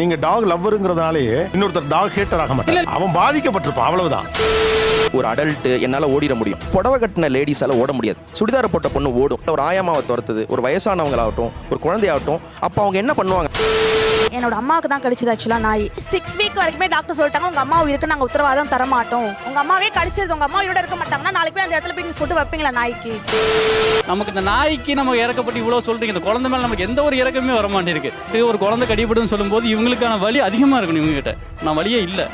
நீங்க டாக் லவ்வருங்கிறதுனாலே இன்னொருத்தர் talk header ஆக மாட்டான் அவன் பாதிக்கப்பட்டிருப்பான் அவ்வளவுதான். ஒரு அடல்ட் என்னால ஓடிட முடியும். புடவை கட்டின லேடிஸால ஓட முடியாது. சுடிதார போட்ட பொண்ணு ஓடும். ஒரு ஆயாமாவை துரத்துது. ஒரு வயசானவங்களாகட்டும் ஒரு குழந்தையாகட்டும் அப்போ அவங்க என்ன பண்ணுவாங்க? என்னோட அம்மாவுக்கு தான் கடிச்சது ஆக்சுவலா நாய் சிக்ஸ் வீக் வரைக்குமே டாக்டர் சொல்லிட்டாங்க. உங்க அம்மா உயிருக்கு நாங்க உத்தரவாதம் தர மாட்டோம். உங்க அம்மாவே கடிச்சிருது உங்க அம்மா உயிரோட இருக்க மாட்டாங்கன்னா நாளைக்கு போய் அந்த இடத்துல போய் ஃபுட்டு வைப்பீங்களா நாய்க்கு? நமக்கு இந்த நாய்க்கு நம்ம இறக்கப்பட்டு இவ்வளோ சொல்றீங்க. இந்த குழந்தை மேல நமக்கு எந்த ஒரு இறக்கமே வர மாட்டேங்குது இது ஒரு குழந்தை கடிபடுன்னு சொல்லும்போது இவங்களுக்கான வலி அதிகமா இருக்கணும் இவங்க கிட்ட நான் வழியே இல்லை.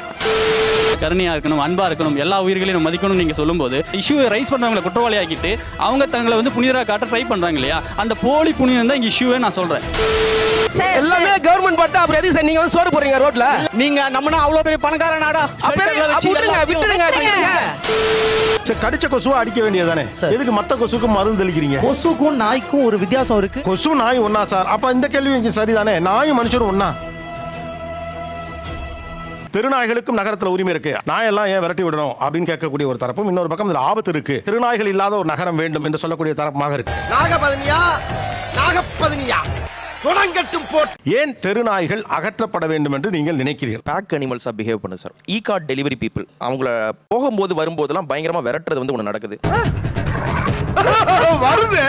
கருணையா இருக்கணும் அன்பா இருக்கணும் எல்லா உயிர்களையும் நம்ம மதிக்கணும் நீங்க சொல்லும்போது இஷ்யூ ரைஸ் பண்றவங்களை குற்றவாளி ஆக்கிட்டு அவங்க தங்களை வந்து புனிதரா காட்ட ட்ரை பண்றாங்க இல்லையா? அந்த போலி புனிதம் தான் இங்க இஷ்யூவே நான் சொல்றேன். எல்லாமே கவர்மெண்ட் பார்த்தா அப்புறம் எதுக்கு சார் நீங்க வந்து சோறு போறீங்க ரோட்ல? நீங்க நம்மனா அவ்வளவு பெரிய பணக்கார நாடா விட்டுடுங்க விட்டுடுங்க கடிச்ச கொசுவை அடிக்க வேண்டியதானே எதுக்கு மத்த கொசுக்கு மருந்து தெளிக்கிறீங்க? கொசுக்கும் நாய்க்கும் ஒரு வித்தியாசம் இருக்கு. கொசு நாய் ஒண்ணா சார் அப்ப இந்த கேள்வி சரிதானே? நாயும் மனுஷரும் ஒண்ணா? திருநாய்களுக்கும் நகரத்துல உரிமை இருக்கு. நாயெல்லாம் ஏன் விரட்டி விடணும் அப்படின்னு கேட்கக்கூடிய ஒரு தரப்பும் இன்னொரு பக்கம் இதுல ஆபத்து இருக்கு. திருநாய்கள் இல்லாத ஒரு நகரம் வேண்டும் என்று சொல்லக்கூடிய தரப்புமாக இருக்கு. நாகபதனியா? போட் ஏன் தெருநாய்கள் அகற்றப்பட வேண்டும் என்று நீங்கள் நினைக்கிறீர்கள்? பேக் அனிமல்ஸாக பிஹேவ் பண்ணு sir e cart delivery people அவங்கள போகும்போது வரும்போதெல்லாம் பயங்கரமா விரட்டுறது வந்து ஒன்று நடக்குது. வருது.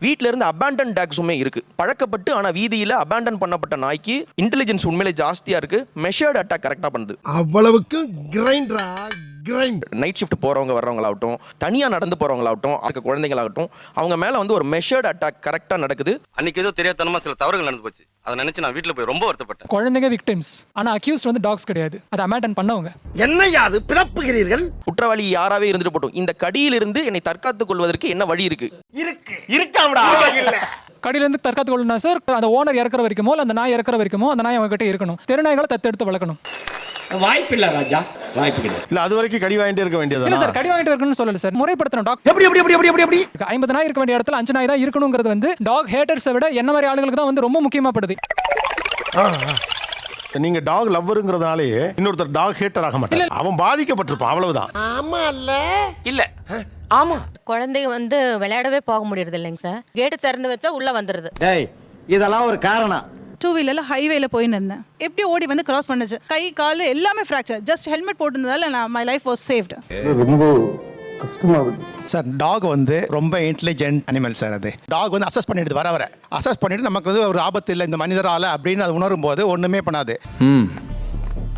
வீட்ல இருந்து அபேண்டன் டாக்ஸுமே இருக்கு. பழக்கப்பட்டு ஆனா வீதியில அபேண்டன் பண்ணப்பட்ட நாய்க்கு இன்டெலிஜென்ஸ் உண்மையிலே ஜாஸ்தியா இருக்கு. மெஷர்ட் அட்டாக் கரெக்டா பண்ணுது. அவ்வளவுக்கு கிரைண்டரா கிரைண்ட் நைட் ஷிஃப்ட் போறவங்க வர்றவங்களாகட்டும் தனியா நடந்து போறவங்களாகட்டும் இருக்க குழந்தைங்களாகட்டும் அவங்க மேல வந்து ஒரு மெஷர்ட் அட்டாக் கரெக்டா நடக்குது. அன்னைக்கு ஏதோ தெரியாதனமா சில தவறுகள் நடந்து போச்சு. அதை நினைச்சு நான் வீட்டுல போய் ரொம்ப வருத்தப்பட்டேன். குழந்தைங்க விக்டிம்ஸ் ஆனா அக்யூஸ்ட் வந்து டாக்ஸ் கிடையாது. அதை அமேட்டன் பண்ணவங்க. என்னையா அது? பிறப்புகிறீர்கள் குற்றவாளி யாராவே இருந்துட்டு போட்டும். இந்த கடியிலிருந்து என்னை தற்காத்துக் கொள்வதற்கு என்ன வழி இருக்கு? இருக்கு. இருக்காம்டா. இல்ல கடையில இருந்து தற்காத்து கொள்ளணும் சார் அந்த ஓனர் இறக்குற வரைக்குமோ இல்ல அந்த நாய் இறக்குற வரைக்குமோ அந்த நாய் அவங்க கிட்ட இருக்கணும். தெருநாய்களை தத்தெடுத்து வளர்க்கணும். வாய்ப்பில்லை ராஜா. வாய்ப்பு கிடையாது. இல்ல அது வரைக்கும் கடி வாங்கிட்டே இருக்க இல்ல வேண்டியது சார் கடி வாங்கிட்டு இருக்கணும்னு சொல்லல சார். முறைப்படுத்தணும் டாக். எப்படி எப்படி எப்படி எப்படி எப்படி ஐம்பது நாய் இருக்க வேண்டிய இடத்துல அஞ்சு நாய் தான் இருக்கணுங்கிறது வந்து டாக் ஹேட்டர்ஸை விட என்ன மாதிரி ஆளுங்களுக்கு தான் வந்து ரொம்ப முக்கியமாப்படுது. நீங்க டாக் லவ்வருங்கிறதுனாலே இன்னொருத்தர் டாக் ஹேட்டர் ஆக மாட்டான் அவன் பாதிக்கப்பட்டிருப்பான் அவ்வளவுதான். ஆமா இல்ல. இல்ல ஆமா. குழந்தைங்க வந்து விளையாடவே போக முடியறது இல்லைங்க சார். கேட்டு திறந்து வச்சா உள்ள வந்துருது. டேய் இதெல்லாம் ஒரு காரணம். டூ வீலர்ல ஹைவேல போயின்னு இருந்தேன். எப்படி ஓடி வந்து கிராஸ் பண்ணுச்சு? கை கால் எல்லாமே ஃப்ராக்சர் ஜஸ்ட் ஹெல்மெட் போட்டிருந்ததால நான் my life was saved sir dog வந்து ரொம்ப இன்டெலிஜென்ட் அனிமல் சார் அது. டாக் வந்து அசஸ் பண்ணிடுது வர வர. அசஸ் பண்ணிட்டு நமக்கு வந்து ஒரு ஆபத்து இல்லை இந்த மனிதரால அப்படின்னு அது உணரும் போது ஒண்ணுமே பண்ணாது. ம்.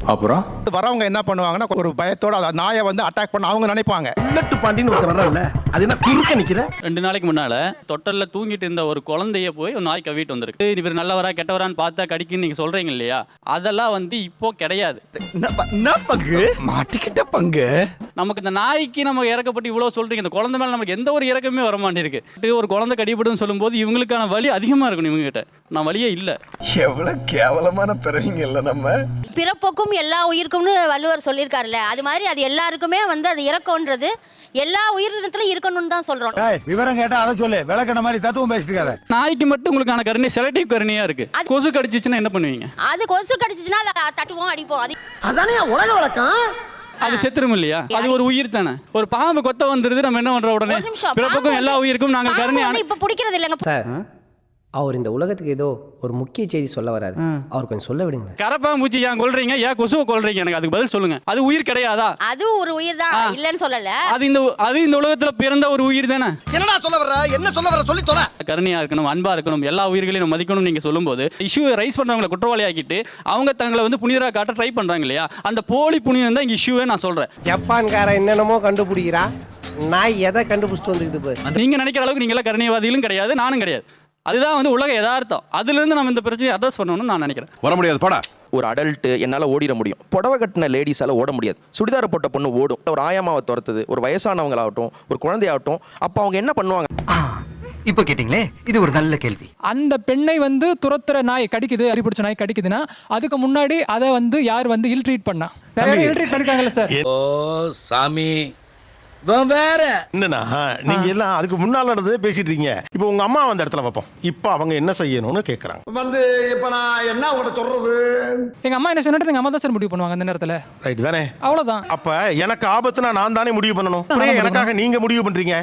அப்புறம்? வரவங்க என்ன பண்ணுவாங்கன்னா ஒரு பயத்தோட அந்த நாயை வந்து அட்டாக் பண்ண அவங்க நினைப்பாங்க. புல்லட்டு பாண்டின்னு ஒருத்தர் வர்றல அது என்ன குறுக்க நிக்கிற? ரெண்டு நாளைக்கு முன்னால தொட்டல்ல தூங்கிட்டு இருந்த ஒரு குழந்தைய போய் ஒரு நாய் கவிட்டு வந்திருக்கு. இவர் நல்லவரா கெட்டவரான்னு பார்த்தா கடிக்குன்னு நீங்க சொல்றீங்க இல்லையா? அதெல்லாம் வந்து இப்போ கிடையாது. என்ன பங்கு? மாட்டிக்கிட்ட பங்கு. நமக்கு இந்த நாய்க்கு நம்ம இறக்கப்பட்டு இவ்வளோ சொல்றீங்க. இந்த குழந்தை மேல நமக்கு எந்த ஒரு இறக்கமே வர மாட்டேங்குது ஒரு குழந்தை கடிபடுன்னு சொல்லும்போது இவங்களுக்கான வலி அதிகமா இருக்கணும் இவங்க கிட்ட நான் வழியே இல்லை. எவ்வளவு கேவலமான பிறவிங்க இல்ல நம்ம. பிறப்போக்கும் எல்லா உயிருக்கும்னு வள்ளுவர் சொல்லியிருக்காருல்ல. அது மாதிரி அது எல்லாருக்குமே வந்து அது இறக்கம்ன்றது எல்லா உயிரினத்திலும் இருக்கணும்னு தான் சொல்றோம். விவரம் கேட்டா அதை சொல்லு. விளக்கண மாதிரி தத்துவம் பேசிட்டு இருக்காத நாய்க்கு மட்டும் உங்களுக்கான கருணை செலக்டிவ் கருணையா இருக்கு. கொசு கடிச்சிச்சுன்னா என்ன பண்ணுவீங்க? அது கொசு கடிச்சிச்சுன்னா அதை தட்டுவோம் அடிப்போம். அது அதானே உலக வழக்கம்? அது செத்துரும் இல்லையா? அது ஒரு உயிர் தானே. ஒரு பாம்பு கொத்த வந்துருது நம்ம என்ன பண்றோம் உடனே? பிறப்புக்கும் எல்லா உயிருக்கும் நாங்கள் கருணை இப்ப பிடிக்கிறது இல்லைங்க. சார் அவர் இந்த உலகத்துக்கு ஏதோ ஒரு முக்கிய செய்தி சொல்ல வராரு. அவர் கொஞ்சம் சொல்ல விடுங்க கரப்பாம்பூச்சி ஏன் கொல்றீங்க? ஏன் கொசுவை கொல்றீங்க? எனக்கு அதுக்கு பதில் சொல்லுங்க. அது உயிர் கிடையாதா? அது ஒரு உயிர் தான். இல்லைன்னு சொல்லல. அது இந்த அது இந்த உலகத்துல பிறந்த ஒரு உயிர் தானே? என்னடா சொல்ல வர்ற? என்ன சொல்ல வர்ற? சொல்லி தொலை. கருணையா இருக்கணும் அன்பா இருக்கணும் எல்லா உயிர்களையும் நம்ம மதிக்கணும் நீங்க சொல்லும்போது இஷ்யூ ரைஸ் பண்றவங்களை குற்றவாளி ஆக்கிட்டு அவங்க தங்களை வந்து புனிதரா காட்ட ட்ரை பண்றாங்க இல்லையா? அந்த போலி புனிதம் தான் இங்க இஷ்யூவே நான் சொல்றேன். ஜப்பான்கார என்னென்னமோ கண்டுபிடிக்கிறா நாய் எதை கண்டுபிடிச்சிட்டு வந்துக்குது பாரு. நீங்க நினைக்கிற அளவுக்கு நீங்க எல்லாம் கருணைவாதிகளும் கிடையாது நானும் கிடையாது. அதுதான் வந்து உலக யதார்த்தம். அதுல இருந்து நம்ம இந்த பிரச்சனையை அட்ரஸ் பண்ணணும்னு நான் நினைக்கிறேன். வர முடியாது போடா. ஒரு அடல்ட் என்னால ஓடிட முடியும். புடவை கட்டின லேடிஸால ஓட முடியாது. சுடிதார போட்ட பொண்ணு ஓடும். ஒரு ஆயாமாவை துரத்துது. ஒரு வயசானவங்களாகட்டும் ஒரு குழந்தையாகட்டும் அப்போ அவங்க என்ன பண்ணுவாங்க? இப்ப கேட்டீங்களே? இது ஒரு நல்ல கேள்வி. அந்த பெண்ணை வந்து துரத்துற நாய் கடிக்குது அரிபிடிச்ச நாய் கடிக்குதுன்னா அதுக்கு முன்னாடி அதை வந்து யார் வந்து இல் ட்ரீட் பண்ணா? இல் ட்ரீட் பண்ணிருக்காங்கல்ல சார் ஓ சாமி. வேற. என்னன்னா நீங்க எல்லாம் அதுக்கு முன்னால நடந்ததே பேசிட்டு இருக்கீங்க இப்போ உங்க அம்மா அந்த இடத்துல பார்ப்போம் இப்போ அவங்க என்ன செய்யணும்னு கேக்குறாங்க. வந்து இப்ப நான் என்ன உங்கள்கிட்ட சொல்றது? எங்க அம்மா என்ன சொன்னாட்டு எங்க அம்மா தான் சார் முடிவு பண்ணுவாங்க அந்த நேரத்துல. ரைட் தானே? அவ்வளவுதான். அப்ப எனக்கு ஆபத்துனா நான் தானே முடிவு பண்ணணும்? எனக்காக நீங்க முடிவு பண்றீங்க?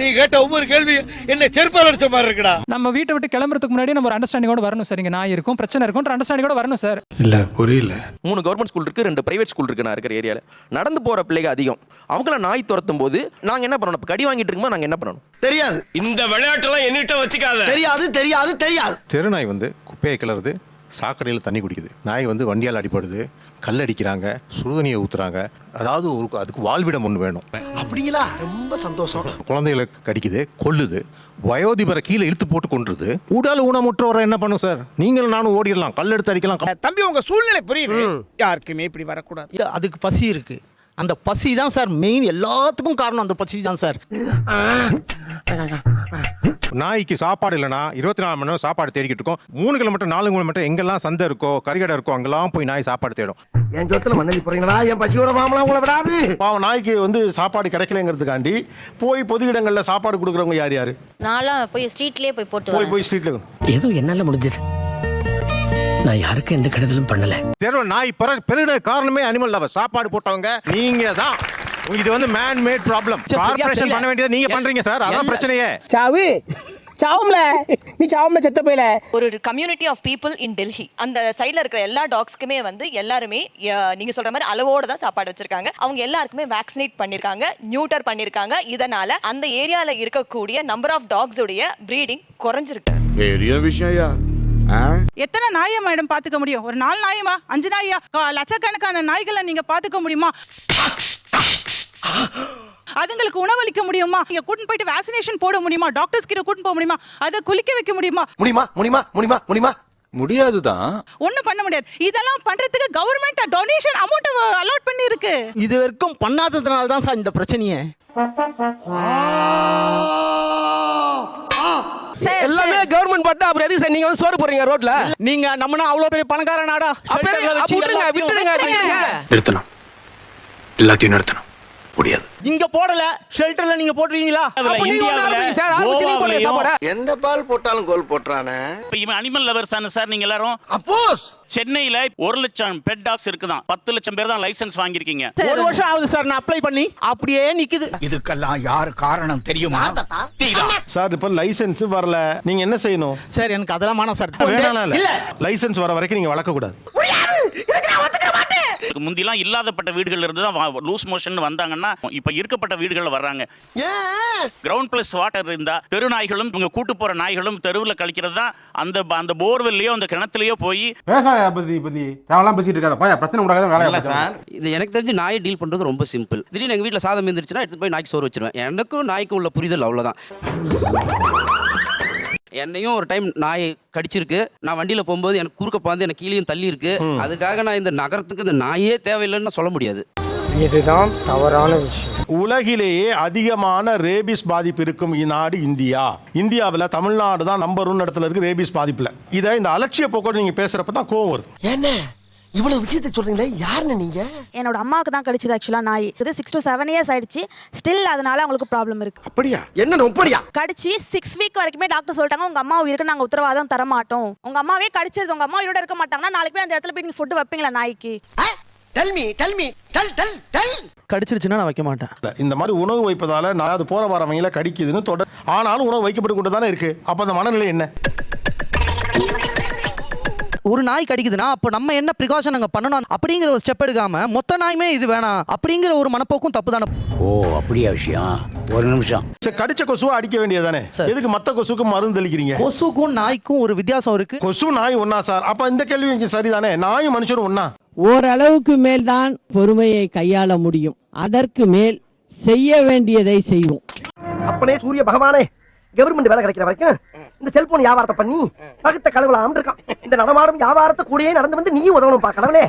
நீ கேட்ட ஒவ்வொரு கேள்வி என்ன செருப்பால் அடிச்ச மாதிரி இருக்குடா. நம்ம வீட்டை விட்டு கிளம்புறதுக்கு முன்னாடி நம்ம ஒரு அண்டர்ஸ்டாண்டிங்கோட வரணும் சார். இங்க நாய் இருக்கும் பிரச்சனை இருக்கும் அண்டர்ஸ்டாண்டிங்கோட வரணும் சார். இல்ல புரியல. மூணு கவர்மெண்ட் ஸ்கூல் இருக்கு ரெண்டு பிரைவேட் ஸ்கூல் இருக்கு நான் இருக்கிற ஏரியாவில் நடந்து போற பிள்ளைங்க அதிகம். அவங்கள நாய் துரத்தும் போது நாங்க என்ன பண்ணணும்? இப்ப கடி வாங்கிட்டு இருக்கும்போது நாங்க என்ன பண்ணணும்? தெரியாது. இந்த விளையாட்டெல்லாம் என்னிட்ட வச்சுக்காத. தெரியாது தெரியாது தெரியாது. தெருநாய் வந்து குப்பையை கிளறுது சாக்கடையில் தண்ணி குடிக்குது. நாய் வந்து வண்டியால் அடிப்படுது கல் அடிக்கிறாங்க. சுடுதண்ணியை ஊத்துறாங்க. அதாவது ஒரு அதுக்கு வாழ்விடம் ஒன்று வேணும். அப்படிங்களா? ரொம்ப சந்தோஷம். குழந்தைகளை கடிக்குது கொல்லுது. வயோதிபரை கீழே இழுத்து போட்டு கொன்றுது. உடல் ஊனமுற்றவரை என்ன பண்ணும் சார் நீங்களும் நானும் ஓடிடலாம். கல் எடுத்து அடிக்கலாம். தம்பி உங்க சூழ்நிலை புரியுது. யாருக்குமே இப்படி வரக்கூடாது. அதுக்கு பசி இருக்கு. அந்த பசி தான் சார் மெயின் எல்லாத்துக்கும் காரணம் அந்த பசி தான் சார். நாய்க்கு சாப்பாடு இல்லைனா இருபத்தி நாலு மணி நேரம் சாப்பாடு தேடிக்கிட்டு இருக்கோம். மூணு கிலோமீட்டர் நாலு கிலோமீட்டர் எங்கெல்லாம் சந்தை இருக்கோ கறிக்கடை இருக்கோ அங்கெல்லாம் போய் நாய் சாப்பாடு தேடும். என் சொத்துல மண்ணலி போறீங்களா? என் பசியோட மாமலாம் உங்களை விடாது. பாவம் நாய்க்கு வந்து சாப்பாடு கிடைக்கலங்கிறதுக்காண்டி போய் பொது இடங்களில் சாப்பாடு கொடுக்குறவங்க யார் யார்? நான்லாம் போய் ஸ்ட்ரீட்லயே போய் போட்டு போய் போய் ஸ்ட்ரீட்டில் ஏதோ என்னால முடிஞ்சது. நான் யாருக்கும் எந்த கெடுதலும் பண்ணல. தெருவ நாய் பெற பெருகிற காரணமே அனிமல் லவர் சாப்பாடு போட்டவங்க நீங்க தான். இது வந்து மேன் மேட் ப்ராப்ளம் கார்பரேஷன் பண்ண வேண்டியது நீங்க பண்றீங்க சார். அதான் பிரச்சனையே. சாவு. சாவும்ல. நீ சாவும்ல செத்த போயில. ஒரு community of people in Delhi அந்த சைடில் இருக்கிற எல்லா டாக்ஸ்க்குமே வந்து எல்லாருமே நீங்க சொல்ற மாதிரி அளவோட தான் சாப்பாடு வச்சிருக்காங்க. அவங்க எல்லாருக்குமே வேக்சினேட் பண்ணிருக்காங்க நியூட்டர் பண்ணிருக்காங்க. இதனால அந்த ஏரியால இருக்கக்கூடிய நம்பர் ஆஃப் டாக்ஸ் உடைய ப்ரீடிங் குறைஞ்சிருக்கு. பெரிய விஷயம் எத்தனை நாயை மேடம் பாத்துக்க முடியும்? ஒரு நாலு நாயமா? அஞ்சு நாயா? லட்சக்கணக்கான நாய்களை நீங்க பாத்துக்க முடியுமா? அதுங்களுக்கு உணவளிக்க முடியுமா? நீங்க கூட்டிட்டு போயிட்டு வேக்சினேஷன் போட முடியுமா? டாக்டர்ஸ் கிட்ட கூட்டிட்டு போக முடியுமா? அதை குளிக்க வைக்க முடியுமா? முடியுமா? முடியுமா? முடியுமா? முடியுமா? முடியாதுதான். ஒண்ணும் பண்ண முடியாது. இதெல்லாம் பண்றதுக்கு கவர்மெண்ட் டொனேஷன் அமௌண்ட் அலாட் பண்ணி இருக்கு இது வரைக்கும் பண்ணாததுனால தான் சார் இந்த பிரச்சனையே. எல்லாமே கவர்மெண்ட் பார்த்தா அப்புறம் எதுக்கு சார் நீங்க வந்து சோறு போடுறீங்க ரோட்ல? நீங்க நம்மனா அவ்வளவு பெரிய பணக்கார நாடா விட்டுடுங்க விட்டுடுங்க நிறுத்தணும். எல்லாத்தையும் நிறுத்தணும். முடியாது. இங்க போடல. ஷெல்டர்ல நீங்க போடுங்க சாப்பாட. எந்த பால் போட்டாலும் கோல் போட்டுறானே? இப்போ இவன் அனிமல் லவர்ஸ் தானே சார் நீங்க எல்லாரும்? அப்போஸ் சென்னையில ஒரு லட்சம் பெட் டாக்ஸ் இருக்குதான். பத்து லட்சம் பேர் தான் லைசன்ஸ் வாங்கியிருக்கீங்க. ஒரு வருஷம் ஆகுது சார். நான் அப்ளை பண்ணி அப்படியே நிக்குது. இதுக்கெல்லாம் யார் காரணம் தெரியுமா? சார் இப்போ லைசென்ஸ் வரல. நீங்க என்ன செய்யணும்? சார் எனக்கு அதெல்லாம் வேணாம் சார். இல்ல. லைசென்ஸ் வர வரைக்கும் நீங்க வளர்க்கக்கூடாது முந்திலாம் இல்லாதப்பட்ட வீடுகள்ல இருந்து தான் லூஸ் மோஷன் வந்தாங்கன்னா இப்ப இருக்கப்பட்ட வீடுகள்ல வர்றாங்க. கிரவுண்ட் பிளஸ் வாட்டர் இருந்தா தெரு நாய்களும் இவங்க கூட்டு போற நாய்களும் தெருவுல கழிக்கிறது தான் அந்த அந்த போர்வெல்லையோ அந்த கிணத்துலயோ போய் விவசாய பத்தி பத்தி தேவலாம் பேசிட்டு இருக்காத. பிரச்சனை உண்டாக சார் இது எனக்கு தெரிஞ்சு நாயை டீல் பண்றது ரொம்ப சிம்பிள் திடீர்னு எங்க வீட்ல சாதம் இருந்துச்சுன்னா எடுத்து போய் நாய்க்கு சோறு வச்சிருவேன். எனக்கும் நாய்க்கும் உள்ள புரிதல் அவ்வளவுதான். என்னையும் ஒரு டைம் நாய் கடிச்சிருக்கு. நான் வண்டியில போகும்போது எனக்கு குறுக்க பாந்து எனக்கு கீழேயும் தள்ளி இருக்கு அதுக்காக நான் இந்த நகரத்துக்கு இந்த நாயே தேவையில்லைன்னு சொல்ல முடியாது. இதுதான் தவறான விஷயம். உலகிலேயே அதிகமான ரேபிஸ் பாதிப்பு இருக்கும் நாடு இந்தியா. இந்தியாவில் தமிழ்நாடு தான் நம்பர் ஒன் இடத்துல இருக்கு ரேபிஸ் பாதிப்புல. இதை இந்த அலட்சிய போக்கோடு நீங்க பேசுறப்ப தான் கோவம் வருது. என்ன? இவ்வளவு விஷயத்தை சொல்றீங்களே? யாருன்னு நீங்க? என்னோட அம்மாவுக்கு தான் கடிச்சது ஆக்சுவலா நாய் இது சிக்ஸ் டு செவன் இயர்ஸ் ஆயிடுச்சு. ஸ்டில் அதனால அவங்களுக்கு ப்ராப்ளம் இருக்கு. அப்படியா? என்ன நொப்படியா கடிச்சு சிக்ஸ் வீக் வரைக்குமே டாக்டர் சொல்லிட்டாங்க உங்க அம்மா உயிருக்கு நாங்க உத்தரவாதம் தர மாட்டோம். உங்க அம்மாவே கடிச்சிருது உங்க அம்மா உயிரோட இருக்க மாட்டாங்கன்னா நாளைக்கு போய் அந்த இடத்துல போய் நீங்க ஃபுட் வைப்பீங்களா நாய்க்கு? Tell me tell me tell tell tell கடிச்சிருச்சுன்னா நான் வைக்க மாட்டேன். இந்த மாதிரி உணவு வைப்பதால நான் அது போற வரவங்கள கடிக்குதுன்னு தொடர் ஆனாலும் உணவு வைக்கப்பட்டு கொண்டு தானே இருக்கு. அப்ப அந்த மனநிலை என்ன? ஒரு நாய் கடிக்குதுன்னா அப்போ நம்ம என்ன ப்ரிகாஷன் அங்கே பண்ணணும்? அப்படிங்கிற ஒரு ஸ்டெப் எடுக்காம மொத்த நாயுமே இது வேணாம். அப்படிங்கிற ஒரு மனப்போக்கும் தப்பு தானே ஓ அப்படியா விஷயம். ஒரு நிமிஷம். சரி, கடிச்ச கொசுவை அடிக்க வேண்டியதானே எதுக்கு மத்த கொசுக்கு மருந்து தெளிக்கிறீங்க? கொசுக்கும் நாய்க்கும் ஒரு வித்தியாசம் இருக்கு. கொசு நாய் ஒண்ணா சார். அப்ப இந்த கேள்வி சரிதானே? நாயும் மனுஷனும் ஒண்ணா? ஓரளவுக்கு மேல்தான் பொறுமையை கையாள முடியும். அதற்கு மேல் செய்ய வேண்டியதை செய்வோம். அப்பனே சூரிய பகவானே! கவர்மெண்ட் வேலை கிடைக்கிற வரைக்கும் இந்த செல்போன் வியாபாரத்தை பண்ணி பகுத்த கழுவலாம் இருக்கான் இந்த நடமாடும் வியாபாரத்தை கூடயே நடந்து வந்து நீயும் உதவணும் பா கடவுளே.